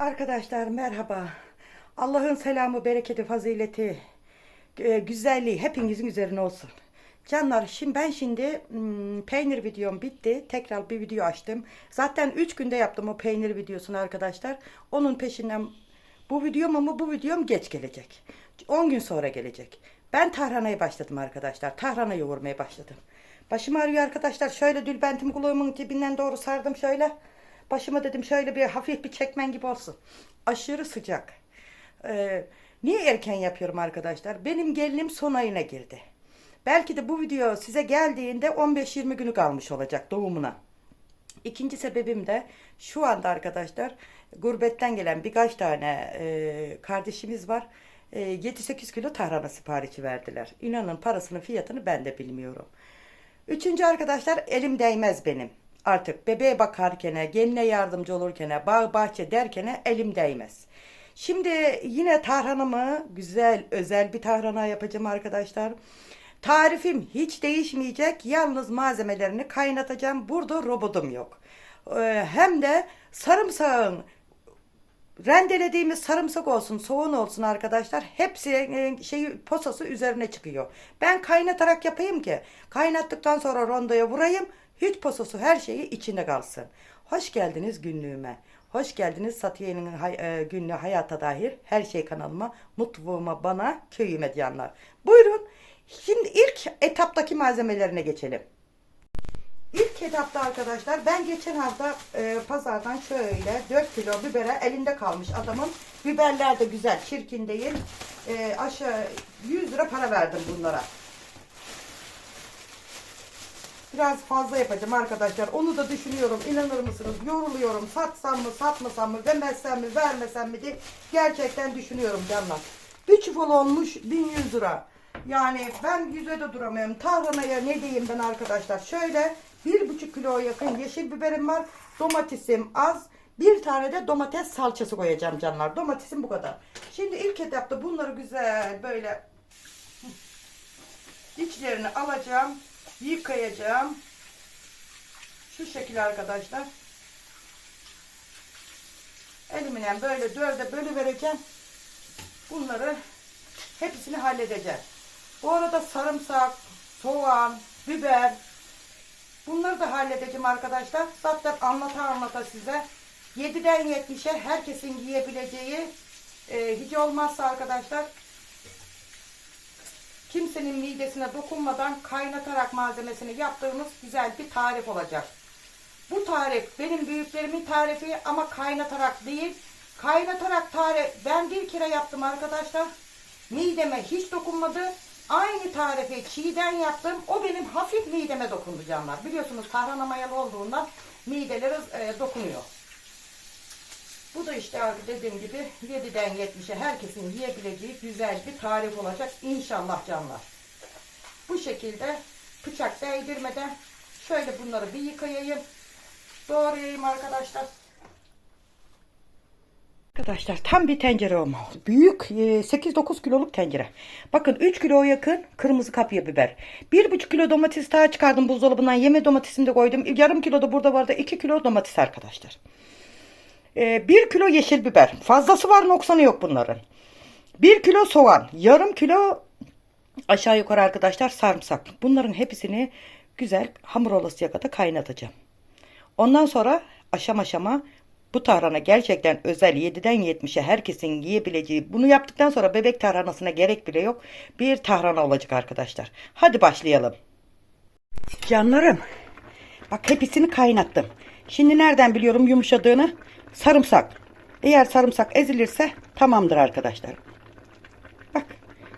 Arkadaşlar merhaba. Allah'ın selamı, bereketi, fazileti, e, güzelliği hepinizin üzerine olsun. Canlar şimdi ben şimdi hmm, peynir videom bitti. Tekrar bir video açtım. Zaten 3 günde yaptım o peynir videosunu arkadaşlar. Onun peşinden bu videom ama bu videom geç gelecek. 10 gün sonra gelecek. Ben tarhanaya başladım arkadaşlar. Tarhana yoğurmaya başladım. Başım ağrıyor arkadaşlar. Şöyle dülbentimi kulağımın dibinden doğru sardım şöyle. Başıma dedim şöyle bir hafif bir çekmen gibi olsun. Aşırı sıcak. Ee, niye erken yapıyorum arkadaşlar? Benim gelinim son ayına girdi. Belki de bu video size geldiğinde 15-20 günü kalmış olacak doğumuna. İkinci sebebim de şu anda arkadaşlar gurbetten gelen birkaç tane e, kardeşimiz var. E, 7-8 kilo tarhana siparişi verdiler. İnanın parasının fiyatını ben de bilmiyorum. Üçüncü arkadaşlar elim değmez benim. Artık bebeğe bakarken, geline yardımcı olurken, bağ bahçe derken elim değmez. Şimdi yine tarhanamı güzel özel bir tarhana yapacağım arkadaşlar. Tarifim hiç değişmeyecek. Yalnız malzemelerini kaynatacağım. Burada robotum yok. Ee, Hem de sarımsağın rendelediğimiz sarımsak olsun, soğan olsun arkadaşlar. Hepsi e, şeyi posası üzerine çıkıyor. Ben kaynatarak yapayım ki kaynattıktan sonra rondoya vurayım. Hiç posası her şeyi içinde kalsın. Hoş geldiniz günlüğüme. Hoş geldiniz Satiye'nin hay- e, günlüğü hayata dair her şey kanalıma, mutluğuma, bana, köyüme diyenler. Buyurun. Şimdi ilk etaptaki malzemelerine geçelim. İlk etapta arkadaşlar ben geçen hafta e, pazardan şöyle 4 kilo bibere elinde kalmış adamın. Biberler de güzel çirkin değil. E, aşağı 100 lira para verdim bunlara. Biraz fazla yapacağım arkadaşlar. Onu da düşünüyorum. İnanır mısınız? Yoruluyorum. Satsam mı, satmasam mı, vermesem mi, vermesem mi diye gerçekten düşünüyorum canlar. Bir çuval olmuş 1100 lira. Yani ben yüze de duramıyorum. Tarhanaya ne diyeyim ben arkadaşlar? Şöyle bir buçuk kilo yakın yeşil biberim var. Domatesim az. Bir tane de domates salçası koyacağım canlar. Domatesim bu kadar. Şimdi ilk etapta bunları güzel böyle içlerini alacağım. Yıkayacağım. Şu şekilde arkadaşlar. Elimle böyle dörde bölü vereceğim. Bunları hepsini halledeceğim. Bu arada sarımsak, soğan, biber bunları da halledeceğim arkadaşlar. Zaten anlata anlata size 7'den 70'e herkesin yiyebileceği e, hiç olmazsa arkadaşlar kimsenin midesine dokunmadan kaynatarak malzemesini yaptığımız güzel bir tarif olacak. Bu tarif benim büyüklerimin tarifi ama kaynatarak değil. Kaynatarak tarif ben bir kere yaptım arkadaşlar. Mideme hiç dokunmadı. Aynı tarifi çiğden yaptım. O benim hafif mideme dokundu. Biliyorsunuz tarhana mayalı olduğundan mideleri e, dokunuyor. Bu da işte abi dediğim gibi 7'den 70'e herkesin yiyebileceği güzel bir tarif olacak inşallah canlar. Bu şekilde bıçak değdirmeden şöyle bunları bir yıkayayım. Doğrayayım arkadaşlar. Arkadaşlar tam bir tencere olma. Büyük e, 8-9 kiloluk tencere. Bakın 3 kilo yakın kırmızı kapya biber. 1,5 kilo domates daha çıkardım buzdolabından. Yeme domatesini de koydum. Yarım kilo da burada vardı. 2 kilo domates arkadaşlar. 1 kilo yeşil biber. Fazlası var noksanı yok bunların. 1 kilo soğan. Yarım kilo aşağı yukarı arkadaşlar sarımsak. Bunların hepsini güzel hamur olasıya kadar kaynatacağım. Ondan sonra aşama aşama bu tarhana gerçekten özel 7'den 70'e herkesin yiyebileceği. Bunu yaptıktan sonra bebek tarhanasına gerek bile yok. Bir tarhana olacak arkadaşlar. Hadi başlayalım. Canlarım. Bak hepsini kaynattım. Şimdi nereden biliyorum yumuşadığını? Sarımsak. Eğer sarımsak ezilirse tamamdır arkadaşlar. Bak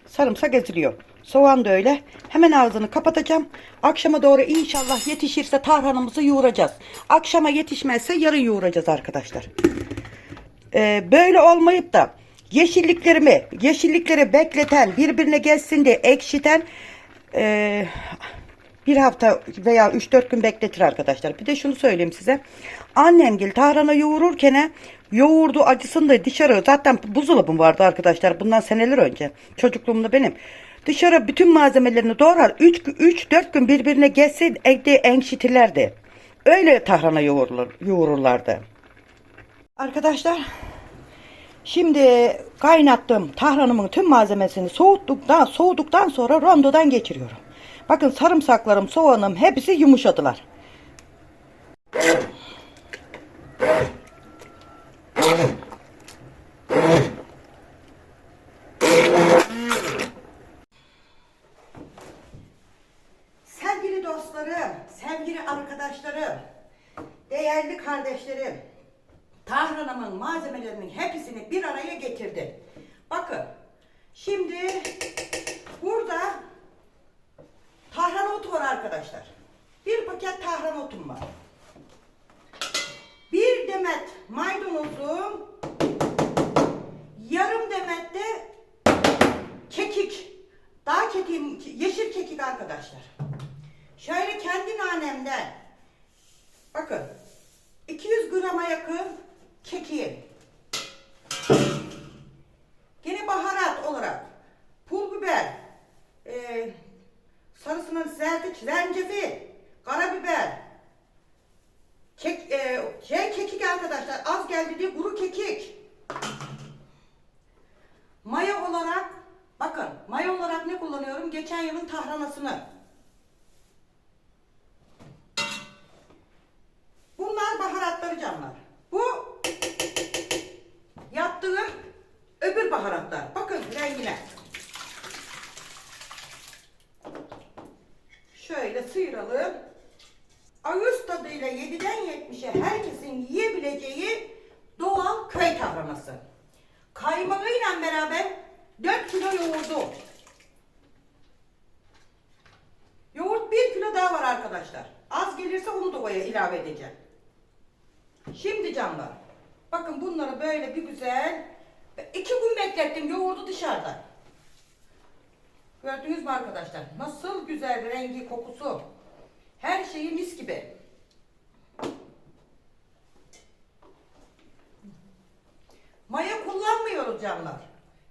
sarımsak eziliyor. Soğan da öyle. Hemen ağzını kapatacağım. Akşama doğru inşallah yetişirse tarhanamızı yoğuracağız. Akşama yetişmezse yarın yoğuracağız arkadaşlar. Ee, böyle olmayıp da yeşilliklerimi, yeşillikleri bekleten, birbirine gelsin diye ekşiten ee, bir hafta veya 3-4 gün bekletir arkadaşlar. Bir de şunu söyleyeyim size. Annem gel tarhana yoğururken yoğurdu acısını da dışarı zaten buzdolabım vardı arkadaşlar bundan seneler önce. Çocukluğumda benim. Dışarı bütün malzemelerini doğrar 3-4 gün birbirine geçse evde enkşitirlerdi. Öyle tarhana yoğurulur, yoğururlardı. Arkadaşlar Şimdi kaynattığım tahranımın tüm malzemesini soğuttuktan, soğuduktan sonra rondodan geçiriyorum. Bakın sarımsaklarım, soğanım hepsi yumuşadılar. Sevgili dostlarım, sevgili arkadaşlarım, değerli kardeşlerim, Tahranımın malzemelerinin hepsini bir araya getirdim. Bakın, şimdi burada arkadaşlar. Bir paket tahran otum var. Bir demet maydanozum, yarım demet de kekik. Dağ kekiğim, yeşil kekik arkadaşlar. Şöyle kendi nanemden. Bakın. 200 grama yakın kekiğim. Yine baharat olarak pul biber, e, zerdeç, zencefil, karabiber, kek, e, şey kekik arkadaşlar az geldi diye kuru kekik. Maya olarak bakın maya olarak ne kullanıyorum? Geçen yılın tahranasını. Bunlar baharatları canlar. Bu yaptığım öbür baharatlar. Bakın rengine. Şöyle sıyıralım. Ağız tadıyla 7'den 70'e herkesin yiyebileceği doğal köy tahranası. Kaymağıyla beraber 4 kilo yoğurdu. Yoğurt 1 kilo daha var arkadaşlar. Az gelirse onu da oya ilave edeceğim. Şimdi canlar. Bakın bunları böyle bir güzel iki gün beklettim yoğurdu dışarıda. Gördünüz mü arkadaşlar? Nasıl güzel rengi, kokusu. Her şeyi mis gibi. Maya kullanmıyoruz canlar.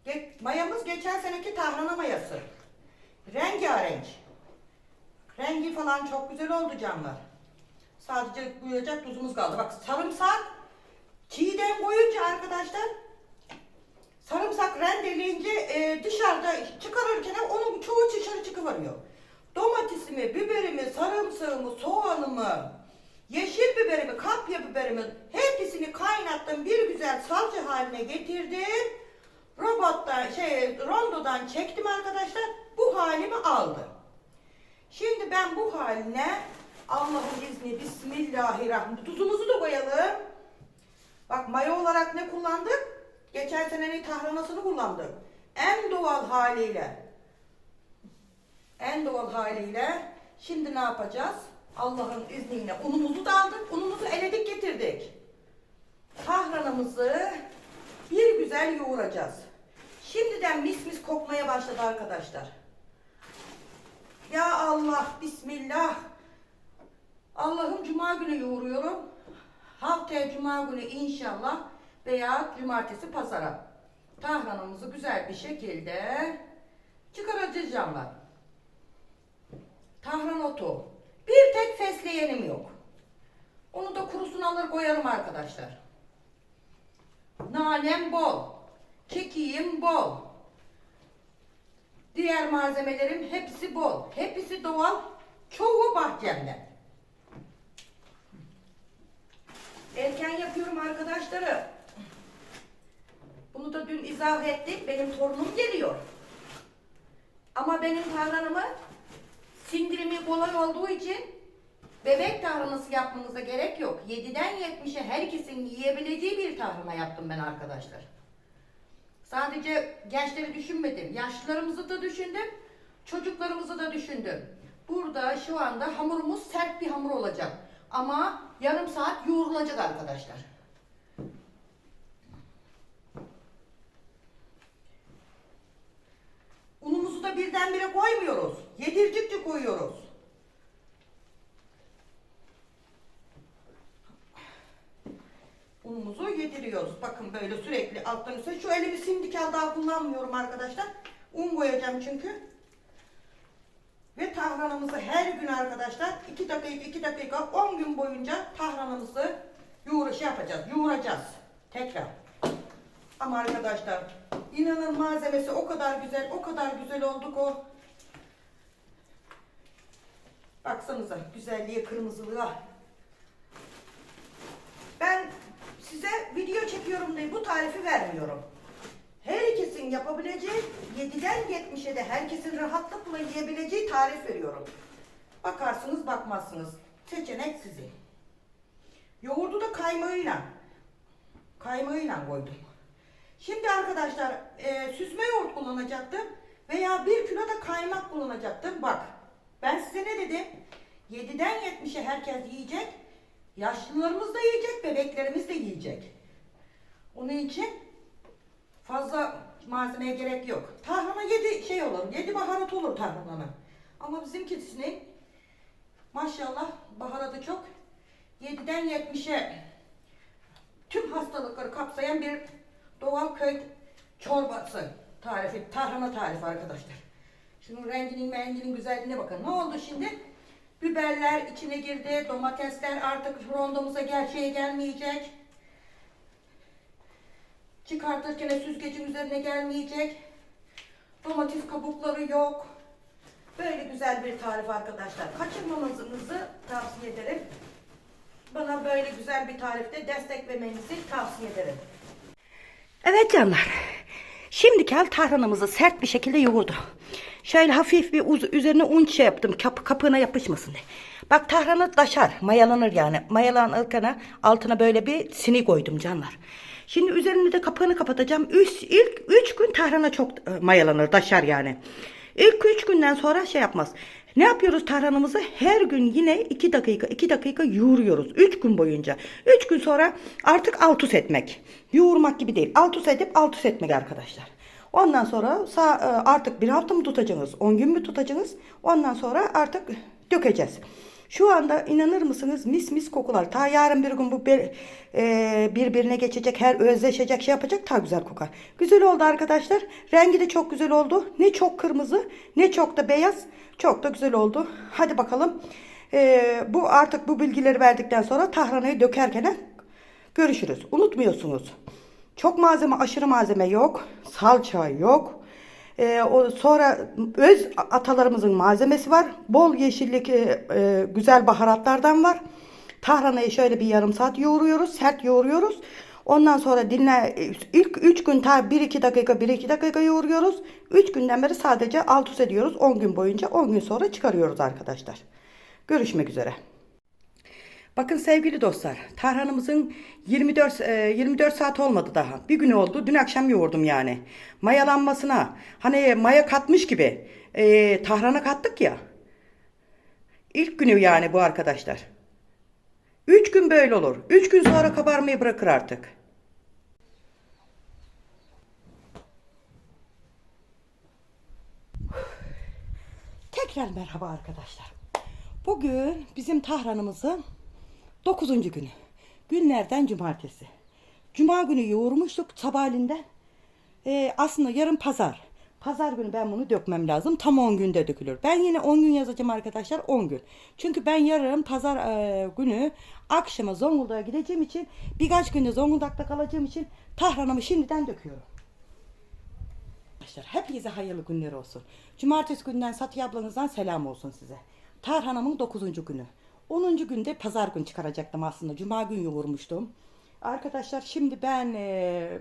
Ge- mayamız geçen seneki tahrana mayası. Rengarenk. Rengi falan çok güzel oldu canlar. Sadece koyacak tuzumuz kaldı. Bak sarımsak çiğden koyunca arkadaşlar sarımsak rendeleyince e, dışarıda çıkarırken onun çoğu dışarı çıkıveriyor. Domatesimi, biberimi, sarımsağımı, soğanımı, yeşil biberimi, kapya biberimi hepsini kaynattım. Bir güzel salça haline getirdim. Robottan şey rondodan çektim arkadaşlar. Bu halimi aldı. Şimdi ben bu haline Allah'ın izni Bismillahirrahmanirrahim. Tuzumuzu da koyalım. Bak maya olarak ne kullandık? Geçen senenin tahranasını kullandık. En doğal haliyle. En doğal haliyle. Şimdi ne yapacağız? Allah'ın izniyle unumuzu da aldık. Unumuzu eledik getirdik. Tahranımızı bir güzel yoğuracağız. Şimdiden mis mis kokmaya başladı arkadaşlar. Ya Allah, Bismillah. Allah'ım cuma günü yoğuruyorum. Haftaya cuma günü inşallah veya cumartesi pazara. Tahranımızı güzel bir şekilde çıkaracağız canlar. Tahran otu. Bir tek fesleğenim yok. Onu da kurusunu alır koyarım arkadaşlar. Nanem bol. Kekiğim bol. Diğer malzemelerim hepsi bol. Hepsi doğal. Çoğu bahçemden. Erken yapıyorum arkadaşlarım. Bunu da dün izah ettik. Benim torunum geliyor. Ama benim tarhanamı sindirimi kolay olduğu için bebek tarhanası yapmanıza gerek yok. 7'den 70'e herkesin yiyebileceği bir tarhana yaptım ben arkadaşlar. Sadece gençleri düşünmedim. Yaşlılarımızı da düşündüm. Çocuklarımızı da düşündüm. Burada şu anda hamurumuz sert bir hamur olacak. Ama yarım saat yoğrulacak arkadaşlar. Unumuzu da birdenbire koymuyoruz. Yedircikçe koyuyoruz. Unumuzu yediriyoruz. Bakın böyle sürekli alttan üstte. Şu elimi simdikel daha kullanmıyorum arkadaşlar. Un koyacağım çünkü. Ve tahranımızı her gün arkadaşlar 2 dakika 2 dakika 10 gün boyunca tahranımızı yoğur şey yapacağız. Yoğuracağız. Tekrar. Ama arkadaşlar inanın malzemesi o kadar güzel, o kadar güzel oldu ki. Baksanıza güzelliğe, kırmızılığa. Ben size video çekiyorum diye bu tarifi vermiyorum. Herkesin yapabileceği 7'den 70'e de herkesin rahatlıkla yiyebileceği tarif veriyorum. Bakarsınız bakmazsınız. Seçenek sizin. Yoğurdu da kaymağıyla. Kaymağıyla koydum. Şimdi arkadaşlar e, süzme yoğurt kullanacaktım. Veya bir kilo da kaymak kullanacaktım. Bak ben size ne dedim? 7'den 70'e herkes yiyecek. Yaşlılarımız da yiyecek, bebeklerimiz de yiyecek. Onun için fazla malzemeye gerek yok. Tarhana 7 şey olur, 7 baharat olur tarhananın. Ama bizimkisinin maşallah baharatı çok. 7'den 70'e tüm hastalıkları kapsayan bir doğal köy çorbası tarifi, tarhana tarifi arkadaşlar. Şunun renginin renginin güzelliğine bakın. Ne oldu şimdi? Biberler içine girdi, domatesler artık rondomuza gerçeğe gelmeyecek. Çıkartırken süzgecin üzerine gelmeyecek. Domates kabukları yok. Böyle güzel bir tarif arkadaşlar. Kaçırmamanızı tavsiye ederim. Bana böyle güzel bir tarifte destek vermenizi tavsiye ederim. Evet canlar. Şimdi kel tarhanamızı sert bir şekilde yoğurdu. Şöyle hafif bir uz- üzerine un şey yaptım kap kapığına yapışmasın diye. Bak tarhana taşar, mayalanır yani. Mayalanırken altına böyle bir sini koydum canlar. Şimdi üzerine de kapağını kapatacağım. Üst, ilk 3 gün tarhana çok e, mayalanır, taşar yani. İlk 3 günden sonra şey yapmaz. Ne yapıyoruz tarhanamızı? Her gün yine 2 dakika 2 dakika yoğuruyoruz. 3 gün boyunca. 3 gün sonra artık alt üst etmek. Yoğurmak gibi değil. Alt üst edip alt üst etmek arkadaşlar. Ondan sonra sağ, e, artık bir hafta mı tutacaksınız? 10 gün mü tutacaksınız? Ondan sonra artık dökeceğiz. Şu anda inanır mısınız mis mis kokular. Ta yarın bir gün bu bir, e, birbirine geçecek, her özleşecek şey yapacak ta güzel kokar. Güzel oldu arkadaşlar. Rengi de çok güzel oldu. Ne çok kırmızı ne çok da beyaz. Çok da güzel oldu. Hadi bakalım. E, bu artık bu bilgileri verdikten sonra tahranayı dökerken görüşürüz. Unutmuyorsunuz. Çok malzeme, aşırı malzeme yok. Salça yok. Ee, o sonra öz atalarımızın malzemesi var. Bol yeşillik, e, e, güzel baharatlardan var. Tahranayı şöyle bir yarım saat yoğuruyoruz. Sert yoğuruyoruz. Ondan sonra dinle ilk 3 gün ta 1-2 dakika 1-2 dakika yoğuruyoruz. 3 günden beri sadece alt üst ediyoruz. 10 gün boyunca 10 gün sonra çıkarıyoruz arkadaşlar. Görüşmek üzere. Bakın sevgili dostlar, tarhanamızın 24 e, 24 saat olmadı daha. Bir gün oldu. Dün akşam yoğurdum yani. Mayalanmasına, hani maya katmış gibi e, tahrana kattık ya. İlk günü yani bu arkadaşlar. 3 gün böyle olur. 3 gün sonra kabarmayı bırakır artık. Tekrar merhaba arkadaşlar. Bugün bizim tahranımızın 9. günü. Günlerden cumartesi. Cuma günü yoğurmuştuk sabahleyinden. Ee, aslında yarın pazar. Pazar günü ben bunu dökmem lazım. Tam 10 günde dökülür. Ben yine 10 gün yazacağım arkadaşlar 10 gün. Çünkü ben yarın pazar e, günü akşama Zonguldak'a gideceğim için birkaç günde Zonguldak'ta kalacağım için tahranımı şimdiden döküyorum. Arkadaşlar hepinize hayırlı günler olsun. Cumartesi günden Satya ablanızdan selam olsun size. Tarhanamın 9. günü. 10. günde pazar gün çıkaracaktım aslında. Cuma gün yoğurmuştum. Arkadaşlar şimdi ben e,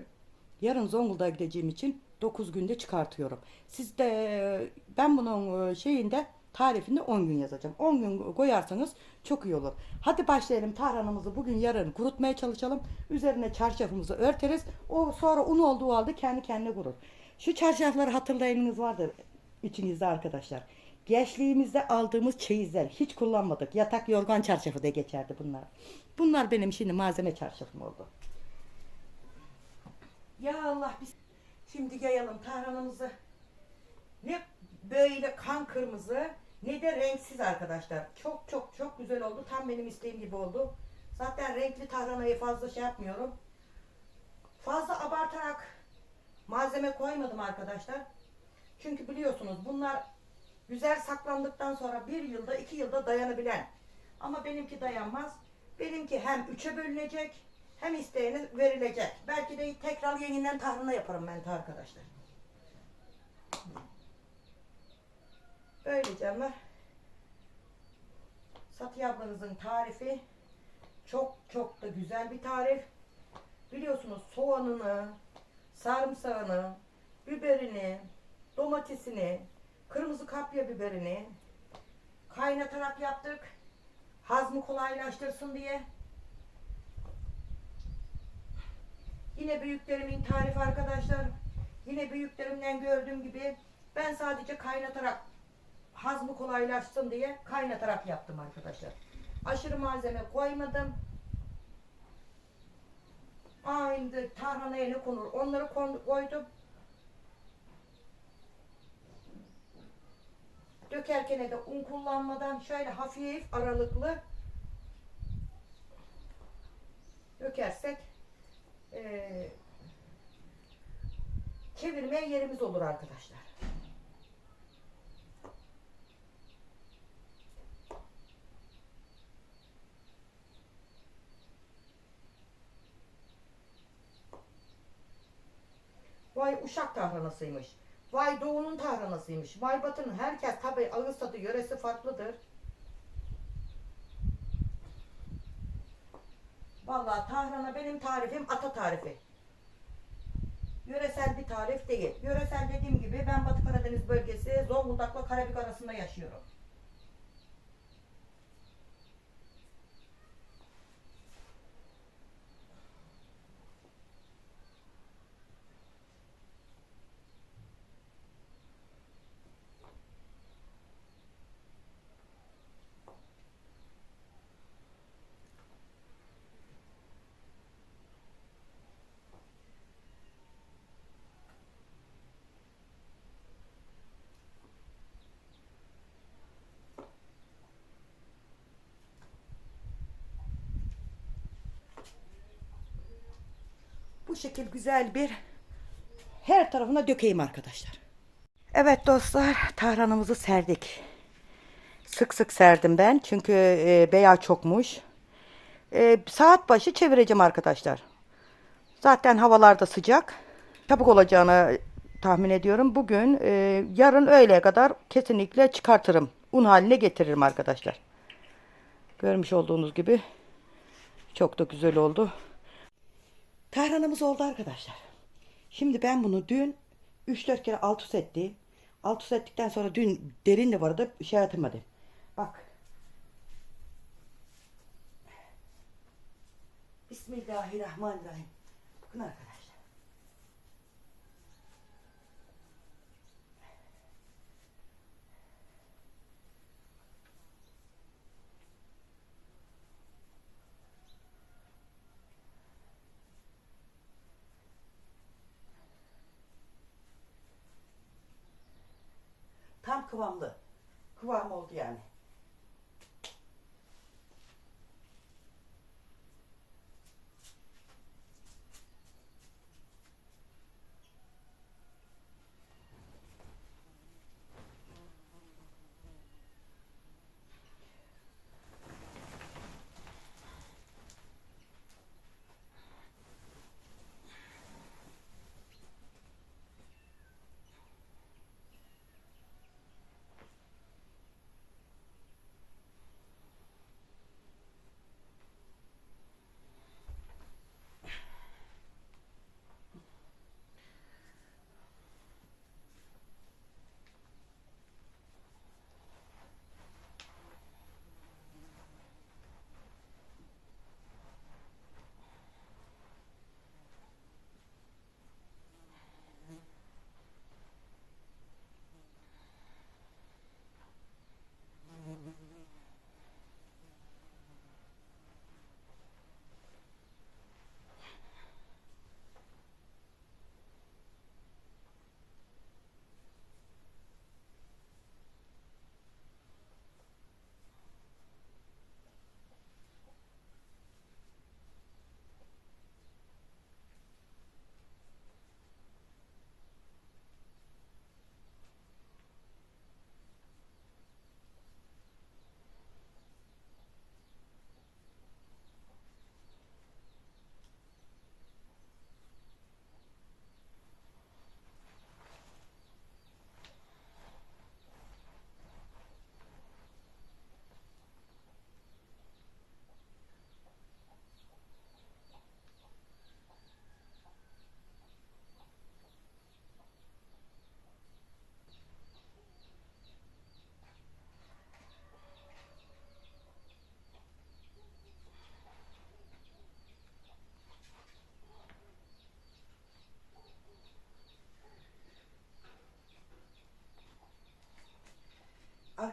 yarın Zonguldak'a gideceğim için 9 günde çıkartıyorum. Siz de e, ben bunun e, şeyinde tarifinde 10 gün yazacağım. 10 gün koyarsanız çok iyi olur. Hadi başlayalım tarhanamızı bugün yarın kurutmaya çalışalım. Üzerine çarşafımızı örteriz. O sonra un olduğu halde kendi kendine kurur. Şu çarşafları hatırlayanınız vardır içinizde arkadaşlar. Gençliğimizde aldığımız çeyizler hiç kullanmadık. Yatak yorgan çarşafı da geçerdi bunlar. Bunlar benim şimdi malzeme çarşafım oldu. Ya Allah biz şimdi yayalım tarhanamızı. Ne böyle kan kırmızı ne de renksiz arkadaşlar. Çok çok çok güzel oldu. Tam benim isteğim gibi oldu. Zaten renkli tarhanayı fazla şey yapmıyorum. Fazla abartarak malzeme koymadım arkadaşlar. Çünkü biliyorsunuz bunlar güzel saklandıktan sonra bir yılda iki yılda dayanabilen. Ama benimki dayanmaz. Benimki hem üçe bölünecek Hem isteyene verilecek. Belki de tekrar yeniden tahrına yaparım ben arkadaşlar. Böyle canlar. Safiye ablanızın tarifi çok çok da güzel bir tarif. Biliyorsunuz soğanını, sarımsağını, biberini, domatesini, kırmızı kapya biberini kaynatarak yaptık. Hazmı kolaylaştırsın diye. Yine büyüklerimin tarifi arkadaşlar. Yine büyüklerimden gördüğüm gibi ben sadece kaynatarak hazmı kolaylaşsın diye kaynatarak yaptım arkadaşlar. Aşırı malzeme koymadım. Aynı tarhanaya ne konur onları koydum. Dökerken de un kullanmadan şöyle hafif aralıklı dökersek eee çevirmeye yerimiz olur arkadaşlar. Vay Uşak tahranasıymış. Vay Doğu'nun tahranasıymış. Vay Batı'nın. Herkes tabi ağız tadı yöresi farklıdır. Vallahi tahrana benim tarifim ata tarifi. Yöresel bir tarif değil. Yöresel dediğim gibi ben Batı Karadeniz bölgesi Zonguldak'la Karabük arasında yaşıyorum. Bu şekil güzel bir her tarafına dökeyim arkadaşlar. Evet dostlar tahranımızı serdik. Sık sık serdim ben çünkü e, beyağı çokmuş. E, saat başı çevireceğim arkadaşlar. Zaten havalarda sıcak. Çabuk olacağını tahmin ediyorum. Bugün e, yarın öğleye kadar kesinlikle çıkartırım. Un haline getiririm arkadaşlar. Görmüş olduğunuz gibi çok da güzel oldu. Tahranımız oldu arkadaşlar. Şimdi ben bunu dün 3-4 kere alt üst ettim. Alt üst ettikten sonra dün derin de vardı şey atamadım. Bak. Bismillahirrahmanirrahim. Bakın arkadaşlar. Tam kıvamlı. Kıvam oldu yani.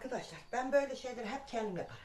Arkadaşlar ben böyle şeyleri hep kendim yaparım.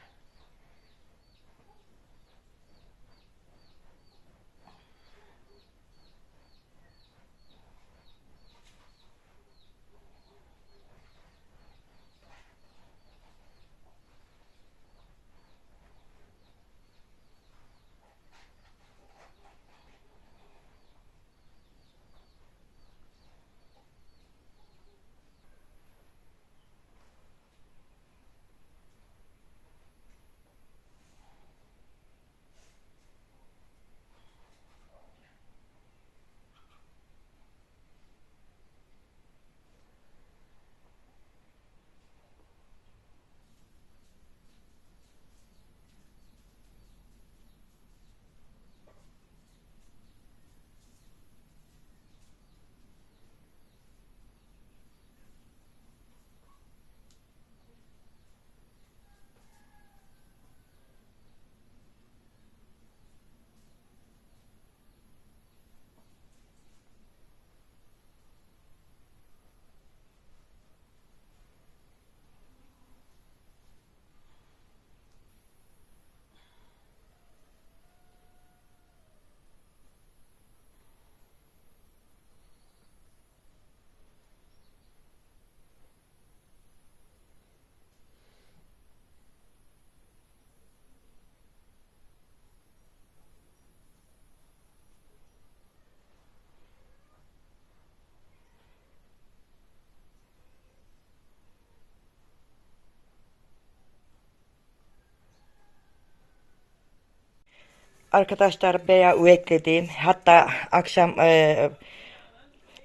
Arkadaşlar beya ekledim. Hatta akşam e,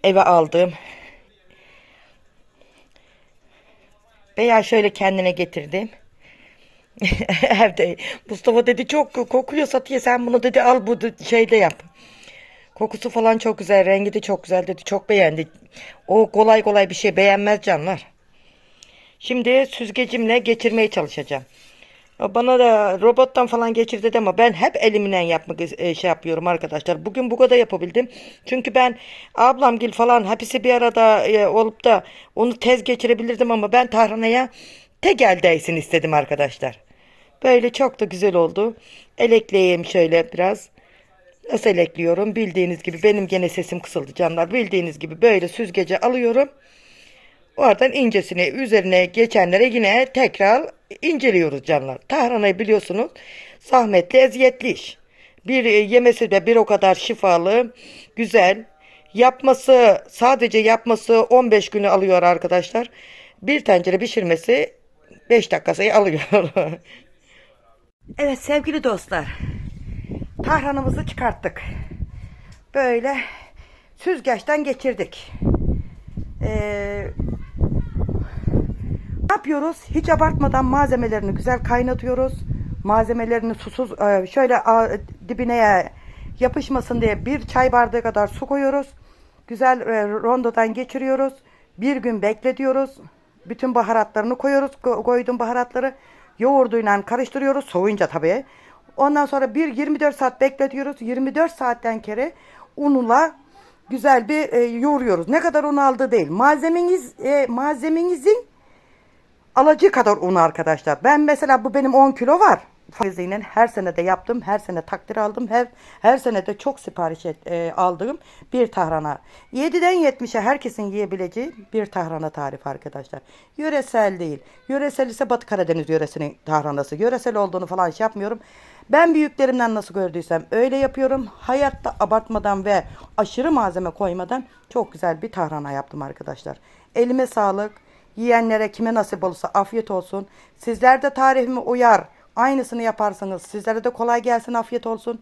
eve aldım. Beya şöyle kendine getirdim. Evde Mustafa dedi çok kokuyor Satiye sen bunu dedi al bu de- şeyde yap. Kokusu falan çok güzel, rengi de çok güzel dedi. Çok beğendi. O kolay kolay bir şey beğenmez canlar. Şimdi süzgecimle geçirmeye çalışacağım. Bana da robottan falan geçir dedi ama ben hep elimle yapmak e, şey yapıyorum arkadaşlar. Bugün bu kadar yapabildim. Çünkü ben ablamgil falan hepsi bir arada e, olup da onu tez geçirebilirdim ama ben tarhanaya tek el değsin istedim arkadaşlar. Böyle çok da güzel oldu. Elekleyeyim şöyle biraz. Nasıl elekliyorum? Bildiğiniz gibi benim gene sesim kısıldı canlar. Bildiğiniz gibi böyle süzgece alıyorum. Oradan incesini üzerine geçenlere yine tekrar inceliyoruz canlar. Tahranayı biliyorsunuz zahmetli eziyetli iş. Bir e, yemesi de bir o kadar şifalı, güzel. Yapması sadece yapması 15 günü alıyor arkadaşlar. Bir tencere pişirmesi 5 dakikası alıyor. evet sevgili dostlar. Tahranımızı çıkarttık. Böyle süzgeçten geçirdik. Ee, ne yapıyoruz? Hiç abartmadan malzemelerini güzel kaynatıyoruz. Malzemelerini susuz e, şöyle dibine yapışmasın diye bir çay bardağı kadar su koyuyoruz. Güzel e, rondodan geçiriyoruz. Bir gün bekletiyoruz. Bütün baharatlarını koyuyoruz. Ko- koyduğum baharatları yoğurduyla karıştırıyoruz. Soğuyunca tabii. Ondan sonra bir 24 saat bekletiyoruz. 24 saatten kere unla güzel bir e, yoğuruyoruz. Ne kadar un aldığı değil. Malzemeniz e, malzemenizin alacağı kadar un arkadaşlar. Ben mesela bu benim 10 kilo var. Faiziyle her sene de yaptım. Her sene takdir aldım. Her her sene de çok sipariş et, e, aldığım bir tahrana. 7'den 70'e herkesin yiyebileceği bir tahrana tarifi arkadaşlar. Yöresel değil. Yöresel ise Batı Karadeniz yöresinin tahranası. Yöresel olduğunu falan şey yapmıyorum. Ben büyüklerimden nasıl gördüysem öyle yapıyorum. Hayatta abartmadan ve aşırı malzeme koymadan çok güzel bir tahrana yaptım arkadaşlar. Elime sağlık. Yiyenlere kime nasip olursa afiyet olsun. Sizler de tarifime uyar. Aynısını yaparsanız sizlere de kolay gelsin afiyet olsun.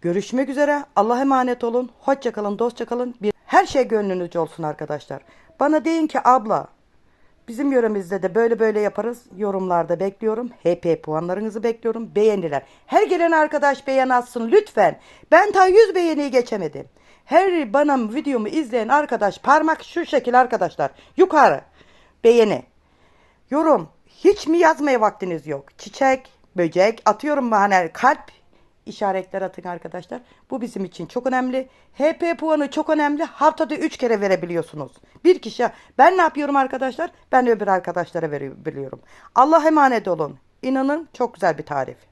Görüşmek üzere. Allah'a emanet olun. Hoşça kalın, dostça kalın. Bir her şey gönlünüzce olsun arkadaşlar. Bana deyin ki abla bizim yöremizde de böyle böyle yaparız. Yorumlarda bekliyorum. HP puanlarınızı bekliyorum. Beğeniler. Her gelen arkadaş beğen atsın lütfen. Ben ta 100 beğeniyi geçemedim. Her bana videomu izleyen arkadaş parmak şu şekil arkadaşlar. Yukarı. Beğeni. Yorum. Hiç mi yazmaya vaktiniz yok? Çiçek, böcek, atıyorum hani kalp işaretler atın arkadaşlar. Bu bizim için çok önemli. HP puanı çok önemli. Haftada 3 kere verebiliyorsunuz. Bir kişi ben ne yapıyorum arkadaşlar? Ben öbür arkadaşlara verebiliyorum. Allah emanet olun. İnanın çok güzel bir tarif.